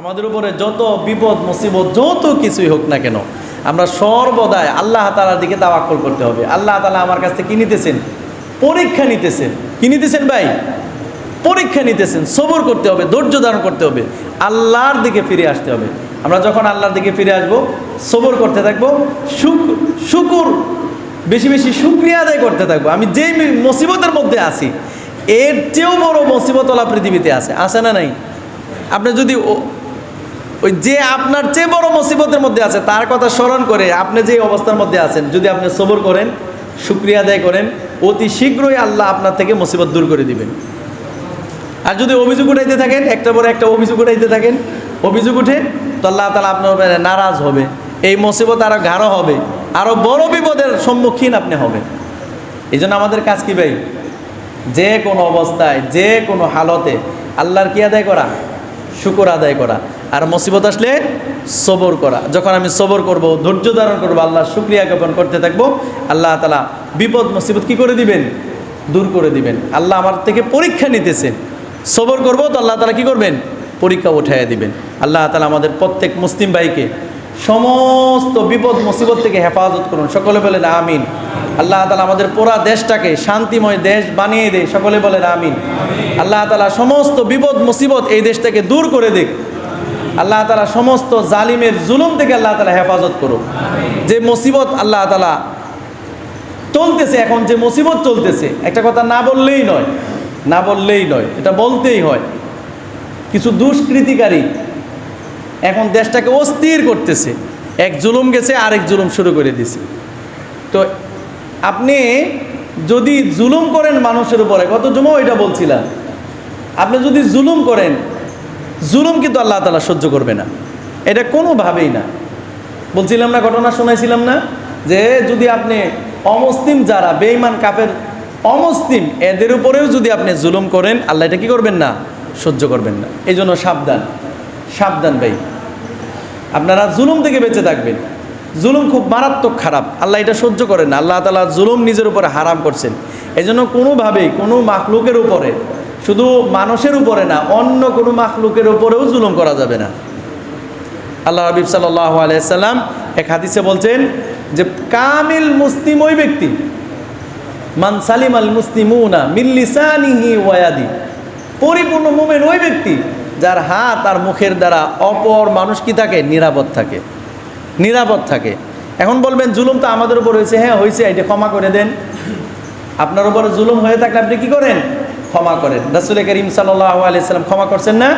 আমাদের উপরে যত বিপদ, মুসিবত, যত কিছুই হোক না কেন, আমরা সর্বদাই আল্লাহ তালার দিকে তাওয়াক্কল করতে হবে। আল্লাহ তালা আমার কাছ থেকে নিতেছেন? পরীক্ষা নিতেছেন। কি নিতেছেন ভাই? পরীক্ষা নিতেছেন। সবর করতে হবে, ধৈর্য ধারণ করতে হবে। আল্লাহর দিকে ফিরে আসতে হবে। আমরা যখন আল্লাহর দিকে ফিরে আসব, সবর করতে থাকব, শুক, শুকুর, বেশি বেশি শুক্রিয়া আদায় করতে থাকব। আমি যেই মুসিবতের মধ্যে আছি, এর চেয়েও বড় মুসিবতলা পৃথিবীতে আছে। আছে না নাই? আপনি যদি ওই যে আপনার চেয়ে বড় মুসিবতের মধ্যে আছে, তার কথা স্মরণ করে আপনি যে অবস্থার মধ্যে আছেন, যদি আপনি সবর করেন, শুক্রিয়া আদায় করেন, অতি শীঘ্রই আল্লাহ আপনার থেকে মুসিবত দূর করে দিবেন। আর যদি অভিযোগ উঠাইতে থাকেন একটা পরে একটা অভিযোগ উঠাইতে থাকেন, অভিযোগ উঠে তো আল্লাহ তালা আপনার নারাজ হবে, এই মুসিবত আরও গাঢ় হবে আরও বড় বিপদের সম্মুখীন আপনি হবেন। এই জন্য আমাদের কাজ কি ভাই? যে কোনো অবস্থায়, যে কোনো হালতে আল্লাহর কি আদায় করা? শুকর আদায় করা। আর মুসিবত আসলে সবর করা। যখন আমি সবর করব, ধৈর্য ধারণ করব আল্লাহ শুক্রিয়া জ্ঞাপন করতে থাকব, আল্লাহ তালা বিপদ, মুসিবত কি করে দিবেন? দূর করে দিবেন। আল্লাহ আমার থেকে পরীক্ষা নিতেছেন সবর করব তো আল্লাহ তালা কি করবেন? পরীক্ষা উঠাইয়া দিবেন। আল্লাহ তালা আমাদের প্রত্যেক মুসলিম ভাইকে সমস্ত বিপদ, মুসিবত থেকে হেফাজত করুন। সকলে বলেন আমিন। আল্লাহ তালা আমাদের পুরা দেশটাকে শান্তিময় দেশ বানিয়ে দেয় সকলে বলেন আমিন। আল্লাহ তালা সমস্ত বিপদ, মুসিবত এই দেশ থেকে দূর করে দিক। আল্লাহ তালা সমস্ত জালিমের জুলুম থেকে আল্লাহ তালা হেফাজত করুক। যে মুসিবত আল্লাহ তালা চলতেছে এখন যে মুসিবত চলতেছে একটা কথা না বললেই নয় না বললেই নয় এটা বলতেই হয়। কিছু দুষ্কৃতিকারী এখন দেশটাকে অস্থির করতেছে এক জুলুম গেছে আরেক জুলুম শুরু করে দিছে। তো আপনি যদি জুলুম করেন মানুষের উপরে কত জমা এটা বলছিলাম আপনি যদি জুলুম করেন জুলুম কিন্তু আল্লাহ তালা সহ্য করবে না। এটা কোনোভাবেই না। বলছিলাম না, ঘটনা শোনাইছিলাম না যে যদি আপনি অমুসলিম যারা, বেঈমান কাপের অমুসলিম, এদের উপরেও যদি আপনি জুলুম করেন, আল্লাহ এটা কী করবেন না? সহ্য করবেন না। এই জন্য সাবধান সাবধান ভাই। আপনারা জুলুম থেকে বেঁচে থাকবেন। জুলুম খুব মারাত্মক খারাপ। আল্লাহ এটা সহ্য করেন আল্লাহ তালা জুলুম নিজের উপরে হারাম করছেন। এই জন্য কোনোভাবেই কোনো মাখলুকের উপরে শুধু মানুষের উপরে না, অন্য কোনো মাখলুকের উপরেও জুলুম করা যাবে না। আল্লাহ রবিব সাল্লাহ আলাইসাল্লাম এক হাদিসে বলছেন যে, কামিল মুসলিম ওই ব্যক্তি, মান সালিম আল মুসলিমুনা মিল্লিসানিহি ওয়াদি পরিপূর্ণ মুমেন ওই ব্যক্তি যার হাত আর মুখের দ্বারা অপর মানুষ কি থাকে? নিরাপদ থাকে। নিরাপদ থাকে। এখন বলবেন, জুলুম তো আমাদের উপর হয়েছে। হ্যাঁ হয়েছে, এটা ক্ষমা করে দেন। আপনার উপরে জুলুম হয়ে থাকলে আপনি কি করেন? ক্ষমা করেন। রাসুল করিম সাল্লাহ আলাইসাল্লাম ক্ষমা করছেন না?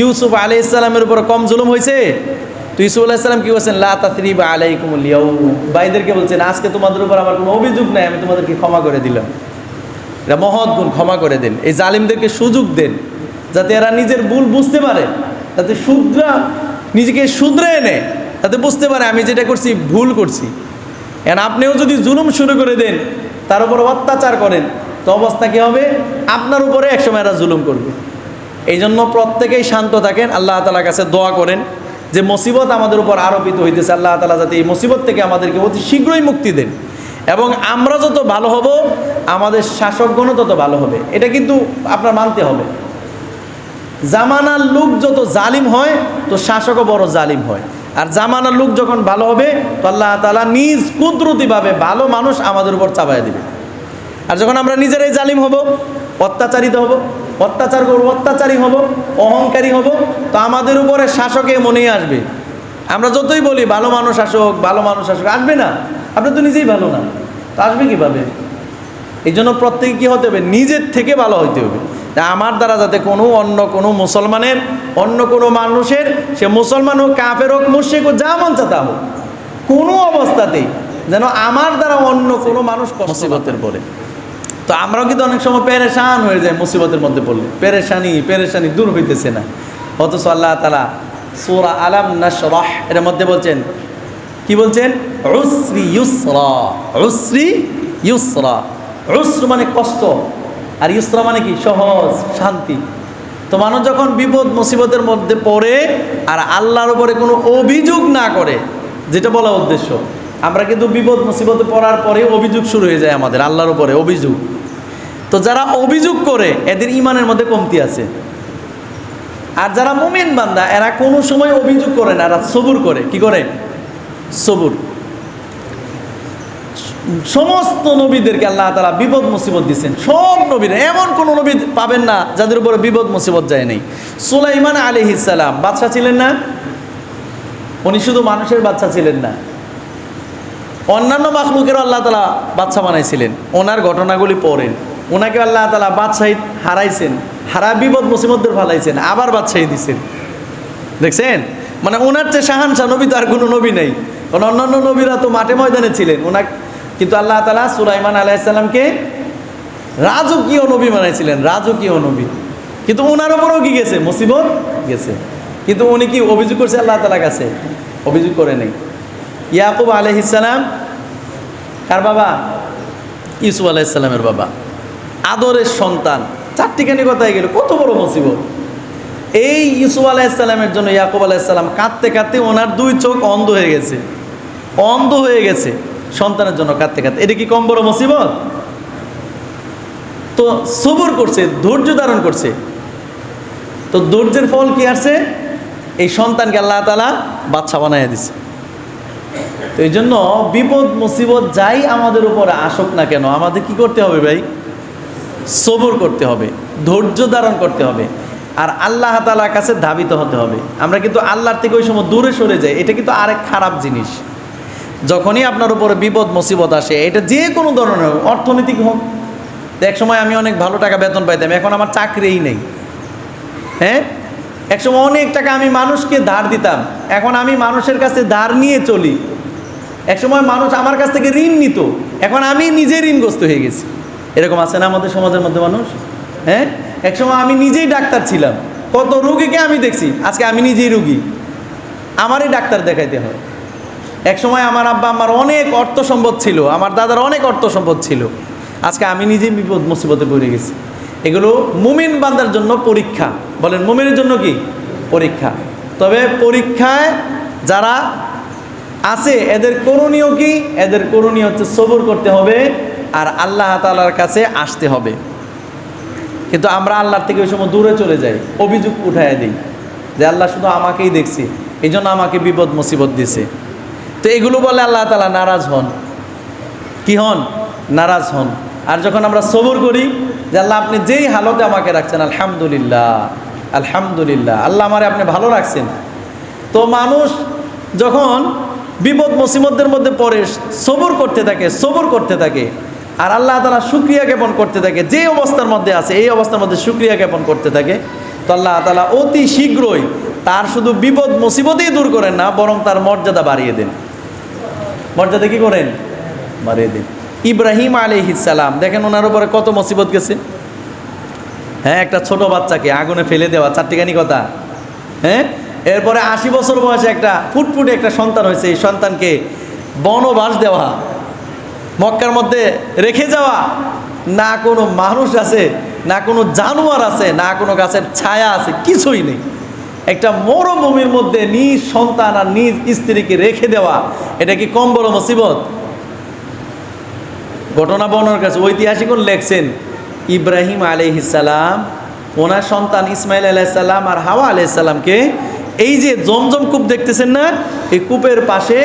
ইউসুফ আলি ইসলামের উপরে কম জুলুম হয়েছে? তো ইউসুফ আলাইসাল্লাম কি বলছেন? লা তাসরিবা আলাইকুম লিয়াউম ভাইদেরকে বলছেন, আজকে তোমাদের উপর আমার কোনো অভিযোগ নাই, আমি তোমাদেরকে ক্ষমা করে দিলাম। এটা মহৎ গুণ, ক্ষমা করে দেন। এই জালিমদেরকে সুযোগ দেন, যাতে এরা নিজের ভুল বুঝতে পারে, যাতে শুদ্রা নিজেকে শুধরে এনে, তাতে বুঝতে পারে, আমি যেটা করছি, ভুল করছি। এখন আপনিও যদি জুলুম শুরু করে দেন, তার উপর অত্যাচার করেন তো অবস্থা কী হবে? আপনার উপরে একসময় এরা জুলুম করবে। এই জন্য প্রত্যেকেই শান্ত থাকেন, আল্লাহ তালার কাছে দোয়া করেন যে মুসিবত আমাদের উপর আরোপিত হইতেছে। আল্লাহ তালা যাতে এই মুসিবত থেকে আমাদেরকে অতি শীঘ্রই মুক্তি দেন এবং আমরা যত ভালো হব, আমাদের শাসকগণও তত ভালো হবে। এটা কিন্তু আপনার মানতে হবে। জামানার লোক যত জালিম হয়, তো শাসকও বড় জালিম হয়। আর জামানার লোক যখন ভালো হবে, তো আল্লাহ তালা নিজ কুদরতিভাবে ভালো মানুষ আমাদের উপর চাপাই দিবে আর যখন আমরা নিজেরাই জালিম হব, অত্যাচারিত হব, অত্যাচার করব, অত্যাচারী হব, অহংকারী হব, তো আমাদের উপরে শাসকে মনেই আসবে। আমরা যতই বলি, ভালো মানুষ শাসক ভালো মানুষ শাসক আসবে না। আপনি তো নিজেই ভালো না। তো আসবে কীভাবে? এই জন্য প্রত্যেকে কী হতে হবে? নিজের থেকে ভালো হইতে হবে। আমার দ্বারা যাতে কোনো অন্য কোনো মুসলমানের, অন্য কোনো মানুষের, সে মুসলমান হোক, কাফের হোক মুর্শিক হোক, যা মন হোক। কোনো অবস্থাতেই যেন আমার দ্বারা অন্য কোনো মানুষ মুসিবতের পরে। তো আমরাও কিন্তু অনেক সময় পেরেশান হয়ে যায় মুসিবতের মধ্যে পড়লে। পেরেশানি পেরেশানি দূর হইতেছে না। অথচ আল্লাহ তালা সোরা আলাম নাশরাহ, এর মধ্যে বলছেন, কি বলছেন? উসরি ইউসরা উসরি ইউসরা। উসর মানে কষ্ট, আর ইউসরা মানে কি? সহজ, শান্তি। তো মানুষ যখন বিপদ, মুসিবতের মধ্যে পড়ে, আর আল্লাহর উপরে কোনো অভিযোগ না করে, যেটা বলা উদ্দেশ্য, আমরা কিন্তু বিপদ, মুসিবতে পড়ার পরে অভিযোগ শুরু হয়ে যায় আমাদের, আল্লাহর উপরে অভিযোগ। তো যারা অভিযোগ করে, এদের ইমানের মধ্যে কমতি আছে। আর যারা মুমিন বান্দা, এরা কোনো সময় অভিযোগ করে না, এরা সবুর করে। কি করে? সবুর। সমস্ত নবীদেরকে আল্লাহ তালা বিপদ মুসিবত দিচ্ছেন সব নবীরা, এমন কোনো নবী পাবেন না যাদের উপরে বিপদ মুসিবত যায় নাই। সুলাইমান আলী ইসালাম বাদশাহ ছিলেন না? উনি শুধু মানুষের বাচ্চা ছিলেন না। অন্যান্য মাখলুকেরও আল্লাহ তালা বাচ্চা বানাইছিলেন। ওনার ঘটনাগুলি পড়েন। ওনাকে আল্লাহ তালা বাদশাহী হারাইছেন, হারা বিপদ মুসিবতদের ফালাইছেন, আবার বাদশাহী দিছেন। দেখছেন? মানে ওনার চেয়ে শাহানশাহ নবী তো আর কোনো নবী নেই। কারণ অন্যান্য নবীরা তো মাঠে ময়দানে ছিলেন। ওনার কিন্তু আল্লাহ তালা সুলাইমান আলাইসাল্লামকে রাজকীয় নবী বানাইছিলেন, রাজকীয় নবী। কিন্তু ওনার ওপরেও কি গেছে? মুসিবত গেছে। কিন্তু উনি কি অভিযোগ করছে আল্লাহ তালার কাছে? অভিযোগ করে নেই। ইয়াকুব আলহিসাল্লাম কার বাবা? ইসু আলাইসাল্লামের বাবা। আদরের সন্তান। চারটিখানি কথায় গেল, কত বড় মুসিবত। এই ইসুফ আলাইসাল্লামের জন্য ইয়াকুব আলাইসাল্লাম কাঁদতে কাঁদতে ওনার দুই চোখ অন্ধ হয়ে গেছে। অন্ধ হয়ে গেছে, সন্তানের জন্য কাঁদতে কাঁদতে। এটা কি কম বড় মুসিবত? তো সবর করছে, ধৈর্য ধারণ করছে। তো ধৈর্যের ফল কি আসছে? এই সন্তানকে আল্লাহ তালা বাচ্চা বানাইয়া দিছে। তো এই জন্য বিপদ, মুসিবত যাই আমাদের উপরে আসুক না কেন, আমাদের কি করতে হবে ভাই? সবর করতে হবে, ধৈর্য ধারণ করতে হবে, আর আল্লাহ তালার কাছে ধাবিত হতে হবে। আমরা কিন্তু আল্লাহর থেকে ওই সময় দূরে সরে যাই, এটা কিন্তু আরেক খারাপ জিনিস। যখনই আপনার উপরে বিপদ, মুসিবত আসে, এটা যে কোনো ধরনের হোক, অর্থনৈতিক হোক এক সময় আমি অনেক ভালো টাকা বেতন পাইতাম, এখন আমার চাকরিই নেই। হ্যাঁ? এক সময় অনেক টাকা আমি মানুষকে ধার দিতাম, এখন আমি মানুষের কাছে ধার নিয়ে চলি। এক সময় মানুষ আমার কাছ থেকে ঋণ নিত, এখন আমি নিজে ঋণগ্রস্ত হয়ে গেছি। এরকম আছে না আমাদের সমাজের মধ্যে মানুষ? হ্যাঁ? একসময় আমি নিজেই ডাক্তার ছিলাম। কত রুগীকে আমি দেখছি, আজকে আমি নিজেই রুগী। আমারই ডাক্তার দেখাইতে হয়। একসময় আমার আব্বা আমার অনেক অর্থ সম্পদ ছিল, আমার দাদার অনেক অর্থ সম্পদ ছিল। আজকে আমি নিজেই বিপদ মুসিবতে পড়ে গেছি। এগুলো মুমিন বান্দার জন্য পরীক্ষা। বলেন, মুমিনের জন্য কি? পরীক্ষা। তবে পরীক্ষায় যারা আছে, এদের করণীয় কি? এদের করণীয় হচ্ছে সবর করতে হবে আর আল্লাহ তালার কাছে আসতে হবে। কিন্তু আমরা আল্লাহর থেকে ওই সময় দূরে চলে যাই, অভিযোগ উঠায় দিই যে আল্লাহ শুধু আমাকেই দেখছি এই জন্য আমাকে বিপদ মুসিবত দিছে। তো এগুলো বলে আল্লাহ তালা নারাজ হন। কি হন? নারাজ হন। আর যখন আমরা সবর করি যে আল্লাহ আপনি যেই হালতে আমাকে রাখছেন, আলহামদুলিল্লাহ আলহামদুলিল্লাহ, আল্লাহ আমারে আপনি ভালো রাখছেন। তো মানুষ যখন বিপদ মুসিবতদের মধ্যে পড়ে, সবর করতে থাকে, সবর করতে থাকে আর আল্লাহ তালা সুক্রিয়া জ্ঞাপন করতে থাকে, যে অবস্থার মধ্যে আছে, এই অবস্থার মধ্যে সুক্রিয়া জ্ঞাপন করতে থাকে। তো আল্লাহ তালা অতি শীঘ্রই তার শুধু বিপদ, মুসিবতেই দূর করেন না, বরং তার মর্যাদা বাড়িয়ে দেন। মর্যাদা কি করেন? বাড়িয়ে দেন। ইব্রাহিম আলিহিসাল্লাম দেখেন ওনার উপরে কত মুসিবত গেছে। হ্যাঁ একটা ছোট বাচ্চাকে আগুনে ফেলে দেওয়া, চারটিখানি কথা। হ্যাঁ এরপরে আশি বছর বয়সে একটা ফুটফুটে একটা সন্তান হয়েছে, এই সন্তানকে বনবাস দেওয়া। মক্কার মধ্যে রেখে যাওয়া। না কোনো মানুষ আছে, না কোনো জানোয়ার আছে, না কোনো গাছের ছায়া আছে, কিছুই নেই। একটা মরুভূমির মধ্যে নিজ সন্তান আর নিজ স্ত্রীকে রেখে দেওয়া, এটা কি কম বড় মুসিবত? ঘটনা বর্ণনার কাছে ঐতিহাসিক লেখছেন ইব্রাহিম আলহিসাল্লাম ওনার সন্তান ইসমাইল আলাইসাল্লাম আর হাওয়া আলাইসাল্লামকে এই যে জমজম কূপ দেখতেছেন না, এই কূপের পাশে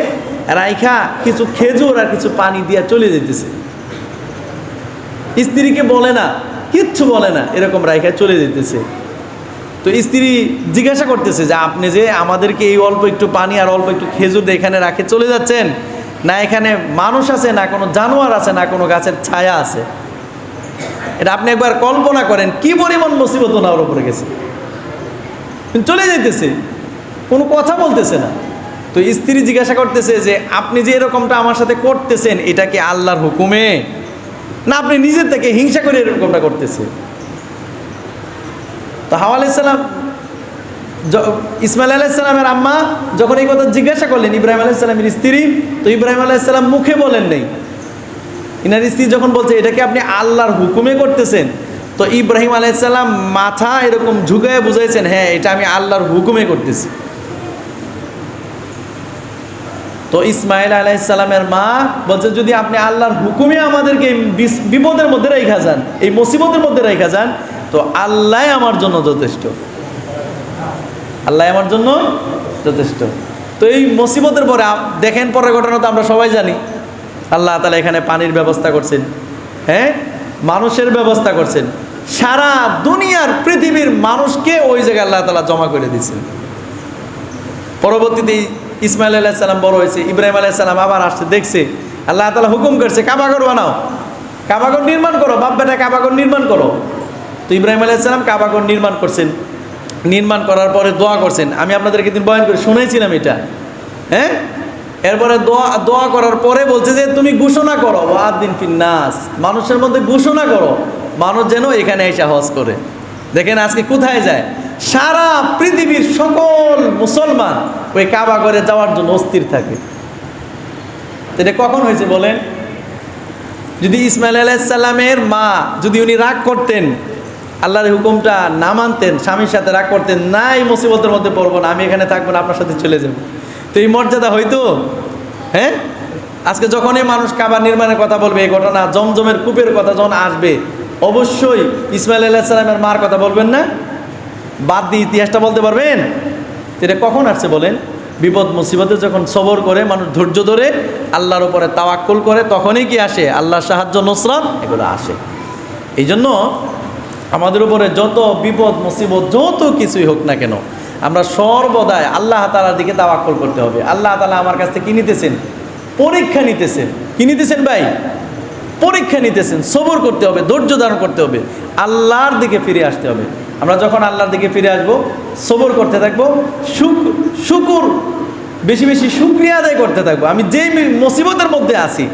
রাইখা কিছু খেজুর আর কিছু পানি দিয়া চলে যেতেছে স্ত্রীকে বলে না, কিচ্ছু বলে না, এরকম রাইখা চলে যেতেছে তো স্ত্রী জিজ্ঞাসা করতেছে যে, আপনি যে আমাদেরকে এই অল্প একটু পানি আর অল্প একটু খেজুর এখানে রাখে চলে যাচ্ছেন? না এখানে মানুষ আছে, না কোনো জানোয়ার আছে, না কোনো গাছের ছায়া আছে? এটা আপনি একবার কল্পনা করেন, কি পরিমাণ মুসিবত ওনার উপরে গেছে। চলে যাইতেছে, কোনো কথা বলতেছে না। তো স্ত্রী জিজ্ঞাসা করতেছে যে, আপনি যে এরকমটা আমার সাথে করতেছেন, এটা কি আল্লাহর হুকুমে? না, আপনি নিজের থেকে হিংসা করে এরকমটা করতেছে তো হাওয়া আলাইসাল্লাম ইসমাইল আলাইসাল্লামের আম্মা যখন এই কথা জিজ্ঞাসা করলেন, ইব্রাহিম আলাইসাল্লামের স্ত্রী, তো ইব্রাহিম আলাইসাল্লাম মুখে বলেন নেই। ইনার স্ত্রী যখন বলছে এটাকে আপনি আল্লাহর হুকুমে করতেছেন? তো ইব্রাহিম আলাইসাল্লাম মাথা এরকম ঝুঁকায় বুঝাইছেন হ্যাঁ এটা আমি আল্লাহর হুকুমে করতেছি। তো ইসমাইল আলাইসাল্লামের মা বলছে, যদি আপনি আল্লাহর হুকুমে আমাদেরকে বিপদের মধ্যে রেখা যান, এই মুসিবতের মধ্যে রেখা যান, তো আল্লাহ আমার জন্য যথেষ্ট। আল্লাহ আমার জন্য যথেষ্ট। তো এই মুসিবতের পরে দেখেন পরের ঘটনা তো আমরা সবাই জানি। আল্লাহ তালা এখানে পানির ব্যবস্থা করছেন হ্যাঁ? মানুষের ব্যবস্থা করছেন। সারা দুনিয়ার পৃথিবীর মানুষকে ওই জায়গায় আল্লাহ তালা জমা করে দিয়েছেন। পরবর্তীতে ইসমাইল আলাইসাল্লাম বড় হয়েছে, ইব্রাহিম আলাইসাল্লাম আবার আসছে, দেখছে। আল্লাহ তালা হুকুম করছে কাবাগর বানাও। কাবাগর নির্মাণ করো, বাপ বেটা কাবাগর নির্মাণ করো। তো ইব্রাহিম আলাইসাল্লাম কাবাগর নির্মাণ করছেন। নির্মাণ করার পরে দোয়া করছেন। আমি আপনাদেরকে দিন বয়ান করে, শুনেছিলাম এটা। হ্যাঁ? এরপরে দোয়া দোয়া করার পরে বলছে যে, তুমি ঘোষণা করো দিন ফিন্নাস। মানুষের মধ্যে ঘোষণা করো। মানুষ যেন এখানে এসে হজ করে। দেখেন আজকে কোথায় যায়? সারা পৃথিবীর সকল মুসলমান ওই কাবা করে যাওয়ার জন্য অস্থির থাকে। এটা কখন হয়েছে বলেন? যদি ইসমাইল আলাইসাল্লামের মা যদি উনি রাগ করতেন, আল্লাহর হুকুমটা না মানতেন, স্বামীর সাথে রাগ করতেন না এই মুসিবতের মধ্যে পড়ব না, আমি এখানে থাকব না, আপনার সাথে চলে যাব। তো এই মর্যাদা হয়তো? হ্যাঁ? আজকে যখনই মানুষ কাবার নির্মাণের কথা বলবে, এই ঘটনা জমজমের কূপের কথা যখন আসবে, অবশ্যই ইসমাইল আলাইসাল্লামের মার কথা বলবেন না? বাদ দিয়ে ইতিহাসটা বলতে পারবেন? এটা কখন আসছে বলেন? বিপদ মুসিবতে যখন সবর করে, মানুষ ধৈর্য ধরে আল্লাহর উপরে তাওয়াক্কুল করে, তখনই কি আসে? আল্লাহর সাহায্য, নসরাত এগুলো আসে। এই জন্য আমাদের উপরে যত বিপদ, মুসিবত, যত কিছুই হোক না কেন, আমরা সর্বদাই আল্লাহ তালার দিকে তাওয়াক্কল করতে হবে। আল্লাহ তালা আমার কাছ থেকে কি নিতেছেন? পরীক্ষা নিতেছেন। কি নিতেছেন ভাই? পরীক্ষা নিতেছেন। সবর করতে হবে, ধৈর্য ধারণ করতে হবে। আল্লাহর দিকে ফিরে আসতে হবে। আমরা যখন আল্লাহর দিকে ফিরে আসব, সবর করতে থাকব, শুক, শুকুর, বেশি বেশি শুক্রিয়া আদায় করতে থাকব। আমি যেই মুসিবতের মধ্যে আছি,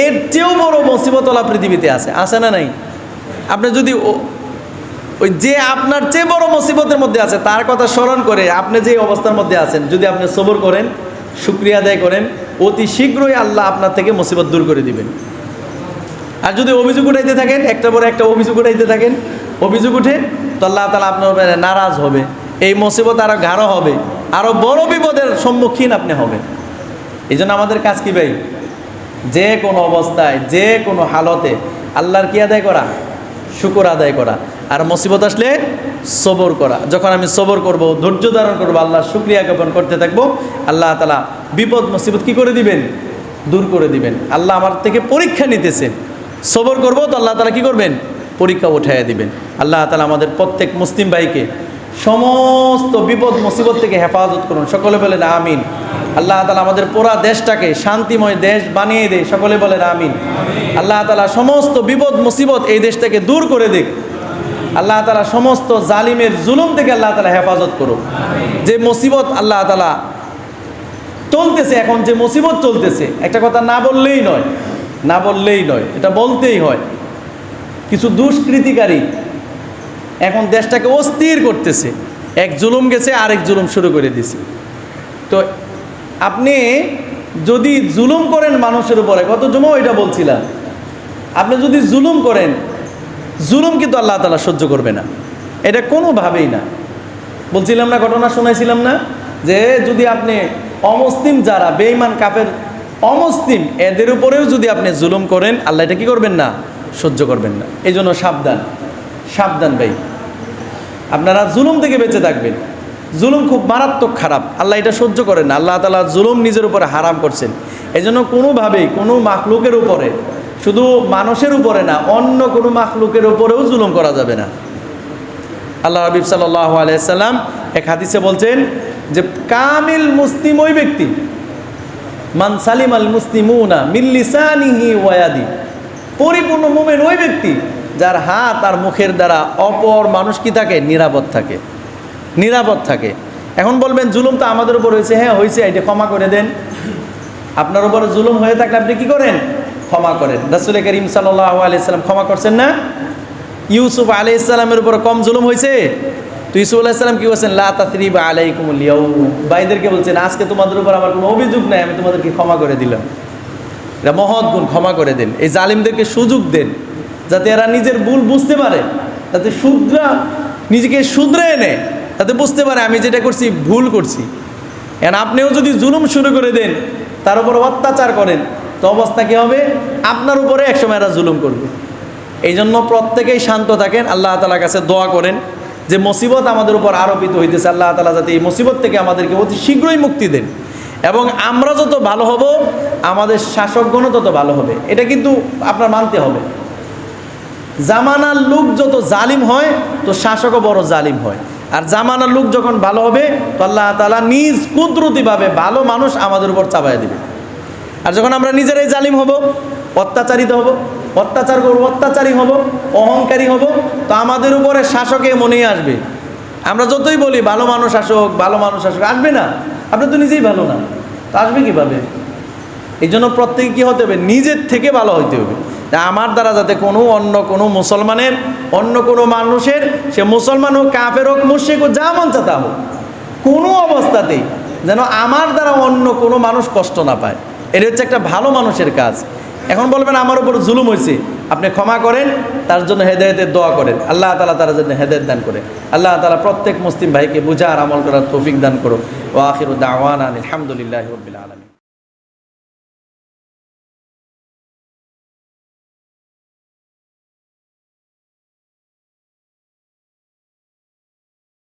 এর চেয়েও বড় মুসিবতলা পৃথিবীতে আছে। আছে না নাই? আপনি যদি ওই যে আপনার চেয়ে বড় মুসিবতের মধ্যে আছে, তার কথা স্মরণ করে আপনি যে অবস্থার মধ্যে আছেন, যদি আপনি সবর করেন, শুক্রিয়া আদায় করেন, অতি শীঘ্রই আল্লাহ আপনার থেকে মুসিবত দূর করে দিবেন। আর যদি অভিযোগ উঠাইতে থাকেন একটা পরে একটা অভিযোগ উঠাইতে থাকেন, অভিযোগ উঠে তো আল্লাহ তালা আপনার নারাজ হবে। এই মুসিবত আরও গাঢ় হবে আরও বড় বিপদের সম্মুখীন আপনি হবেন। এই জন্য আমাদের কাজ কি ভাই? যে কোনো অবস্থায়, যে কোনো হালতে আল্লাহর কি আদায় করা? শুকর আদায় করা। আর মুসিবত আসলে সবর করা। যখন আমি সবর করব, ধৈর্য ধারণ করব আল্লাহ শুক্রিয়া জ্ঞাপন করতে থাকব, আল্লাহ তালা বিপদ, মুসিবত কি করে দিবেন? দূর করে দিবেন। আল্লাহ আমার থেকে পরীক্ষা নিতেছেন সবর করব তো আল্লাহ তালা কি করবেন? পরীক্ষা উঠাইয়া দিবেন। আল্লাহ তালা আমাদের প্রত্যেক মুসলিম ভাইকে সমস্ত বিপদ, মুসিবত থেকে হেফাজত করুন। সকলে বলেন আমিন। আল্লাহ তালা আমাদের পুরা দেশটাকে শান্তিময় দেশ বানিয়ে দেয় সকলে বলেন আমিন। আল্লাহ তালা সমস্ত বিপদ, মুসিবত এই দেশ থেকে দূর করে দিক। আল্লাহ তালা সমস্ত জালিমের জুলুম থেকে আল্লাহ তালা হেফাজত করুক। যে মুসিবত আল্লাহ তালা চলতেছে এখন, যে মুসিবত চলতেছে, একটা কথা না বললেই নয়, না বললেই নয়, এটা বলতেই হয়। কিছু দুষ্কৃতিকারী এখন দেশটাকে অস্থির করতেছে। এক জুলুম গেছে, আরেক জুলুম শুরু করে দিছে। তো আপনি যদি জুলুম করেন মানুষের উপরে কত জমা এটা বলছিলাম, আপনি যদি জুলুম করেন, জুলুম কিন্তু আল্লাহ তালা সহ্য করবে না। এটা কোনোভাবেই না। বলছিলাম না, ঘটনা শোনাইছিলাম না যে যদি আপনি অমুসলিম যারা, বেঈমান কাপের অমুসলিম, এদের উপরেও যদি আপনি জুলুম করেন, আল্লাহ এটা কি করবেন না? সহ্য করবেন না। এই জন্য সাবধান। সাবধান ভাই। আপনারা জুলুম থেকে বেঁচে থাকবেন। জুলুম খুব মারাত্মক খারাপ। আল্লাহ এটা সহ্য করেন না। আল্লাহ তালা জুলুম নিজের উপরে হারাম করছেন। এই জন্য কোনোভাবেই কোনো মাখলুকের উপরে, শুধু মানুষের উপরে না, অন্য কোনো মাখলুকের উপরেও জুলুম করা যাবে না। আল্লাহ রবিব সাল্লাহ আলাইসাল্লাম এক হাদিসে বলছেন যে, কামিল মুসলিম ওই ব্যক্তি, মান সালিম আল মুসলিমুনা মিল্লিসানিহি ওয়াদি পরিপূর্ণ মুমেন ওই ব্যক্তি যার হাত আর মুখের দ্বারা অপর মানুষ কি থাকে? নিরাপদ থাকে। নিরাপদ থাকে। এখন বলবেন, জুলুম তো আমাদের উপর হয়েছে। হ্যাঁ হয়েছে। এটা ক্ষমা করে দেন। আপনার উপরে জুলুম হয়ে থাকলে আপনি কি করেন? ক্ষমা করেন। রাসুল করিম সাল্লাহ আলাইসাল্লাম ক্ষমা করছেন না? ইউসুফ আলি ইসলামের উপরে কম জুলুম হয়েছে? তো ইউসুফ আলাইসাল্লাম কি বলছেন? লা তাসরিবা আলাইকুম লিয়াউম ভাইদেরকে বলছেন, আজকে তোমাদের উপর আমার কোনো অভিযোগ নাই। আমি তোমাদেরকে ক্ষমা করে দিলাম। এটা মহৎ গুণ, ক্ষমা করে দেন। এই জালিমদেরকে সুযোগ দেন, যাতে এরা নিজের ভুল বুঝতে পারে, যাতে শুদ্রা নিজেকে শুধরে এনে, তাতে বুঝতে পারে আমি যেটা করছি, ভুল করছি। এন আপনিও যদি জুলুম শুরু করে দেন, তার উপর অত্যাচার করেন, তো অবস্থা কী হবে? আপনার উপরে একসময় এরা জুলুম করবে। এই জন্য প্রত্যেকেই শান্ত থাকেন, আল্লাহ তালার কাছে দোয়া করেন যে, মুসিবত আমাদের উপর আরোপিত হইতেছে। আল্লাহ তালা যাতে এই মুসিবত থেকে আমাদেরকে অতি শীঘ্রই মুক্তি দেন। এবং আমরা যত ভালো হব, আমাদের শাসকগণও তত ভালো হবে। এটা কিন্তু আপনার মানতে হবে। জামানার লোক যত জালিম হয়, তো শাসকও বড় জালিম হয়। আর জামানার লোক যখন ভালো হবে, তো আল্লাহ তালা নিজ কুদরতিভাবে ভালো মানুষ আমাদের উপর চাপাই দেবে। আর যখন আমরা নিজেরাই জালিম হব, অত্যাচারিত হব, অত্যাচার করব, অত্যাচারী হব, অহংকারী হব, তো আমাদের উপরে শাসকে মনেই আসবে। আমরা যতই বলি, ভালো মানুষ আসুক, ভালো মানুষ আসুক, আসবে না। আপনি তো নিজেই ভালো না। তো আসবে কীভাবে? এই জন্য প্রত্যেকে কী হতে হবে? নিজের থেকে ভালো হইতে হবে। আমার দ্বারা যাতে কোনো অন্য কোনো মুসলমানের, অন্য কোনো মানুষের, সে মুসলমান হোক, কাফের হোক মুর্শিক হোক, যা মন চাতা হোক, কোনো অবস্থাতেই যেন আমার দ্বারা অন্য কোনো মানুষ কষ্ট না পায়। এটা হচ্ছে একটা ভালো মানুষের কাজ। এখন বলবেন আমার উপর জুলুম হয়েছে। আপনি ক্ষমা করেন, তার জন্য হেদায়তের দোয়া করেন। আল্লাহ তালা তার জন্য হেদায়ত দান করে। আল্লাহ তালা প্রত্যেক মুসলিম ভাইকে বুঝার আমল করার তৌফিক দান করো ও আখির দাওয়ান আলহামদুলিল্লাহ রবিল আলমী